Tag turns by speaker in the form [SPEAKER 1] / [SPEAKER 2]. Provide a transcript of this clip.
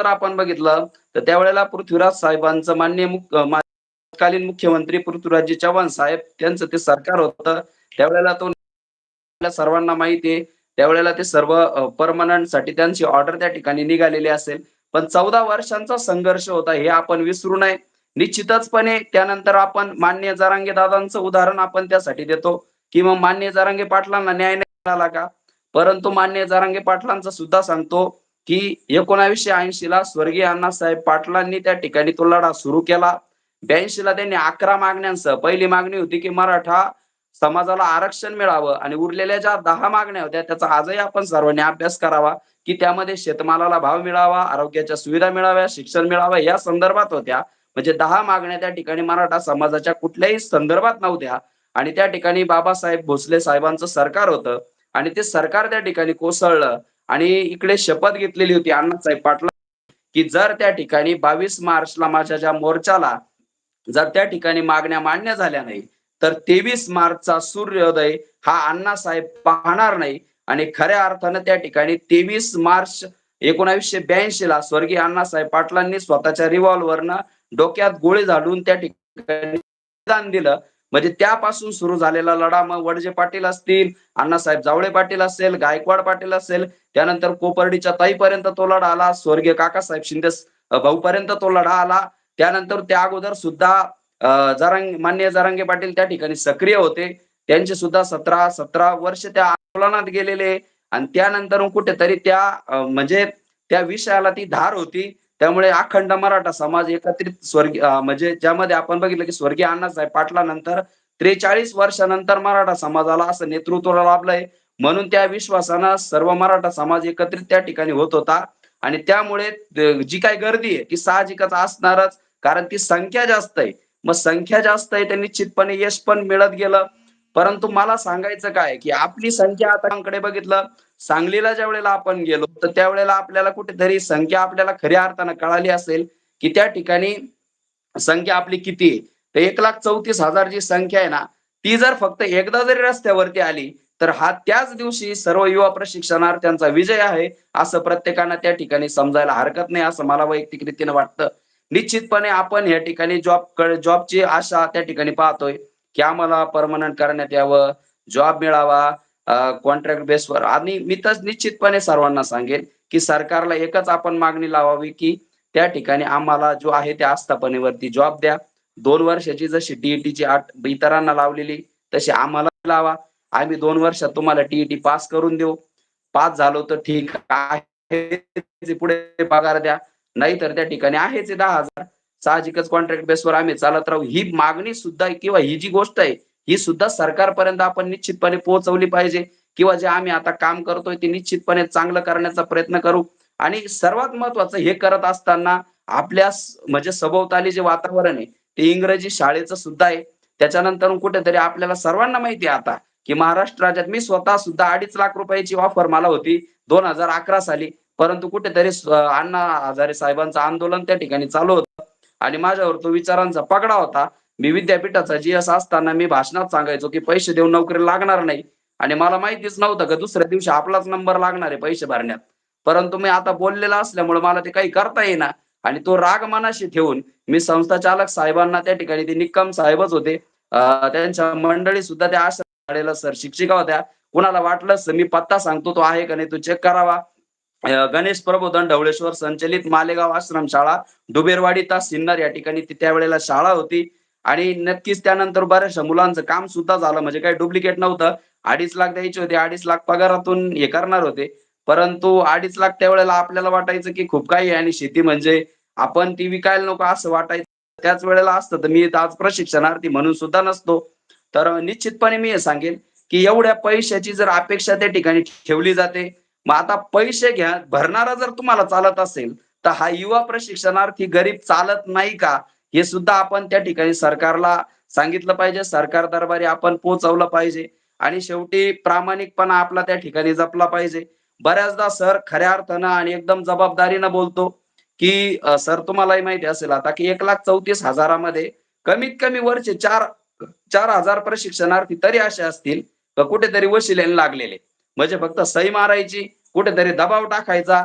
[SPEAKER 1] जर आपण बघितलं तर त्यावेळेला पृथ्वीराज साहेबांचं मान्य मुख तत्कालीन मुख्यमंत्री पृथ्वीराजजी चव्हाण साहेब त्यांचं ते सरकार होतं. त्यावेळेला तो सर्वांना माहिती आहे. त्यावेळेला ते सर्व परमनंटसाठी त्यांची ऑर्डर त्या ठिकाणी निघालेली असेल. पण चौदा वर्षांचा संघर्ष होता हे आपण विसरू नये. निश्चितचपणे त्यानंतर आपण मान्य जारांगे दादांचं उदाहरण आपण त्यासाठी देतो. की मग मान्य जारांगे पाटलांना न्याय नाही मिळाला का? परंतु मान्य जारांगे पाटलांचा सुद्धा सांगतो की एकोणावीसशे ऐंशी ला स्वर्गीय अण्णासाहेब पाटलांनी त्या ठिकाणी तो लढा सुरू केला. ब्याऐंशी ला त्यांनी अकरा मागण्यांसह पहिली मागणी होती की मराठा समाजाला आरक्षण मिळावं आणि उरलेल्या ज्या दहा मागण्या होत्या त्याचा आजही आपण सर्वांनी अभ्यास करावा की त्यामध्ये शेतमालाला भाव मिळावा आरोग्याच्या सुविधा मिळाव्या शिक्षण मिळावं या संदर्भात होत्या. म्हणजे दहा मागण्या त्या ठिकाणी मराठा समाजाच्या कुठल्याही संदर्भात नव्हत्या आणि त्या ठिकाणी बाबासाहेब भोसले साहेबांचं सरकार होतं आणि ते सरकार त्या ठिकाणी कोसळलं. आणि इकडे शपथ घेतलेली होती अण्णासाहेब पाटला की जर त्या ठिकाणी बावीस मार्चला माझ्या ज्या मोर्चाला जर त्या ठिकाणी मागण्या मान्य झाल्या नाही तर तेवीस मार्चचा सूर्योदय हा अण्णासाहेब पाहणार नाही. आणि खऱ्या अर्थानं त्या ठिकाणी तेवीस मार्च एकोणावीसशे ब्याऐंशी ला स्वर्गीय अण्णासाहेब पाटलांनी स्वतःच्या रिव्हॉल्व्हरनं डोक्यात गोळी झाडून त्या ठिकाणी दिलं. म्हणजे त्यापासून सुरू झालेला लढा मग वडजे पाटील असतील अण्णासाहेब जावळे पाटील असेल गायकवाड पाटील असेल त्यानंतर कोपर्डीच्या ताईपर्यंत तो लढा आला स्वर्गीय काकासाहेब शिंदे भाऊ पर्यंत तो लढा आला. त्यानंतर त्या अगोदर सुद्धा अं, जरांग मान्य जरांगे पाटील त्या ठिकाणी सक्रिय होते. त्यांचे सुद्धा सतरा सतरा वर्ष त्या आंदोलनात गेलेले. आणि त्यानंतर कुठेतरी त्या म्हणजे त्या विषयाला ती धार होती. त्यामुळे अखंड मराठा समाज एकत्रित स्वर्गीय म्हणजे ज्यामध्ये आपण बघितलं की स्वर्गीय अण्णासाहेब पाटलानंतर त्रेचाळीस वर्षानंतर मराठा समाजाला असं नेतृत्व लाभलंय. म्हणून त्या विश्वासानं सर्व मराठा समाज एकत्रित त्या ठिकाणी होत होता. आणि त्यामुळे जी काय गर्दी आहे ती साहजिकच असणारच. कारण ती संख्या जास्त आहे. मग संख्या जास्त आहे तर निश्चितपणे यश पण मिळत गेलं. परंतु मला सांगायचं काय की आपली संख्या आता बघितलं सांगलीला ज्या वेळेला आपण गेलो तर त्यावेळेला आपल्याला कुठेतरी संख्या आपल्याला खऱ्या अर्थानं कळाली असेल की त्या ठिकाणी संख्या आपली किती आहे. तर एक लाख चौतीस हजार जी संख्या आहे ना ती जर फक्त एकदा जरी रस्त्यावरती आली तर हा त्याच दिवशी सर्व युवा प्रशिक्षणार्थ्यांचा विजय आहे असं प्रत्येकानं त्या ठिकाणी समजायला हरकत नाही असं मला वैयक्तिक रीतीने वाटतं. निश्चितपणे आपण या ठिकाणी जॉब जॉबची आशा त्या ठिकाणी पाहतोय. की आम्हाला परमनंट करण्यात यावं? जॉब मिळावा? कॉन्ट्रॅक्ट बेसवर आणि मी तर निश्चितपणे सर्वांना सांगेन की सरकारला एकच आपण मागणी लावावी की त्या ठिकाणी आम्हाला जो आहे त्या आस्थापनेवरती जॉब द्या. दोन वर्षाची जशी टीईटीची आठ इतरांना लावलेली तशी आम्हाला लावा. आम्ही दोन वर्षात तुम्हाला टीईटी पास करून देऊ. पास झालो तर ठीक आहे. पुढे पगार द्या. नाहीतर त्या ठिकाणी आहेच दहा हजार. साहजिकच कॉन्ट्रॅक्ट बेसवर आम्ही चालत राहू. ही मागणी सुद्धा किंवा ही जी गोष्ट आहे ही सुद्धा सरकारपर्यंत आपण निश्चितपणे पोहोचवली पाहिजे. किंवा जे आम्ही आता काम करतोय ते निश्चितपणे चांगलं करण्याचा प्रयत्न करू. आणि सर्वात महत्वाचं हे करत असताना आपल्या म्हणजे सभोवताली जे वातावरण आहे ते इंग्रजी शाळेचं सुद्धा आहे. त्याच्यानंतर कुठेतरी आपल्याला सर्वांना माहिती आहे आता की महाराष्ट्र राज्यात मी स्वतः सुद्धा अडीच लाख रुपयाची ऑफर मला होती दोन हजार अकरा साली. परंतु कुठेतरी अण्णा हजारे साहेबांचं आंदोलन त्या ठिकाणी चालू होतं. आणि माझ्यावर तो विचारांचा पगडा होता. मी विद्यापीठाचा जीएस असताना मी भाषणात सांगायचो की पैसे देऊन नोकरी लागणार नाही. आणि मला माहितीच नव्हतं का दुसऱ्या दिवशी आपलाच नंबर लागणार आहे पैसे भरण्यात. परंतु मी आता बोललेला असल्यामुळे मला ते काही करता येईना. आणि तो राग मनाशी ठेवून मी संस्था चालक साहेबांना त्या ठिकाणी ते निक्कम साहेबच होते. त्यांच्या मंडळी सुद्धा त्या आश्रम शाळेला सर शिक्षिका होत्या. कुणाला वाटलं मी पत्ता सांगतो तो आहे का नाही तो चेक करावा. गणेश प्रबोधन ढवळेश्वर संचलित मालेगाव आश्रम शाळा डुबेरवाडी तास सिन्नर या ठिकाणी ती त्यावेळेला शाळा होती. आणि नक्कीच त्यानंतर बऱ्याचशा मुलांचं काम सुद्धा झालं. म्हणजे काही डुप्लिकेट नव्हतं. अडीच लाख द्यायचे होते. अडीच लाख पगारातून हे करणार होते. परंतु अडीच लाख त्यावेळेला आपल्याला वाटायचं की खूप काही आणि शेती म्हणजे आपण ती विकायला नको असं वाटायचं. त्याच वेळेला असतं तर मी आज प्रशिक्षणार्थी म्हणून सुद्धा नसतो. तर निश्चितपणे मी हे सांगेन की एवढ्या पैशाची जर अपेक्षा त्या ठिकाणी ठेवली जाते मग आता पैसे घ्या भरणारा जर तुम्हाला चालत असेल तर हा युवा प्रशिक्षणार्थी गरीब चालत नाही का? हे सुद्धा आपण त्या ठिकाणी सरकारला सांगितलं पाहिजे. सरकार दरबारी आपण पोहोचवलं पाहिजे. आणि शेवटी प्रामाणिकपणा आपला त्या ठिकाणी जपला पाहिजे. बऱ्याचदा सर खऱ्या अर्थानं आणि एकदम जबाबदारीनं बोलतो की सर तुम्हालाही माहिती असेल आता की एक लाख चौतीस हजारामध्ये कमीत कमी वरचे चार चार हजार प्रशिक्षणार्थी तरी असे असतील कुठेतरी वशिलेने लागलेले? म्हणजे फक्त सही मारायची कुठेतरी दबाव टाकायचा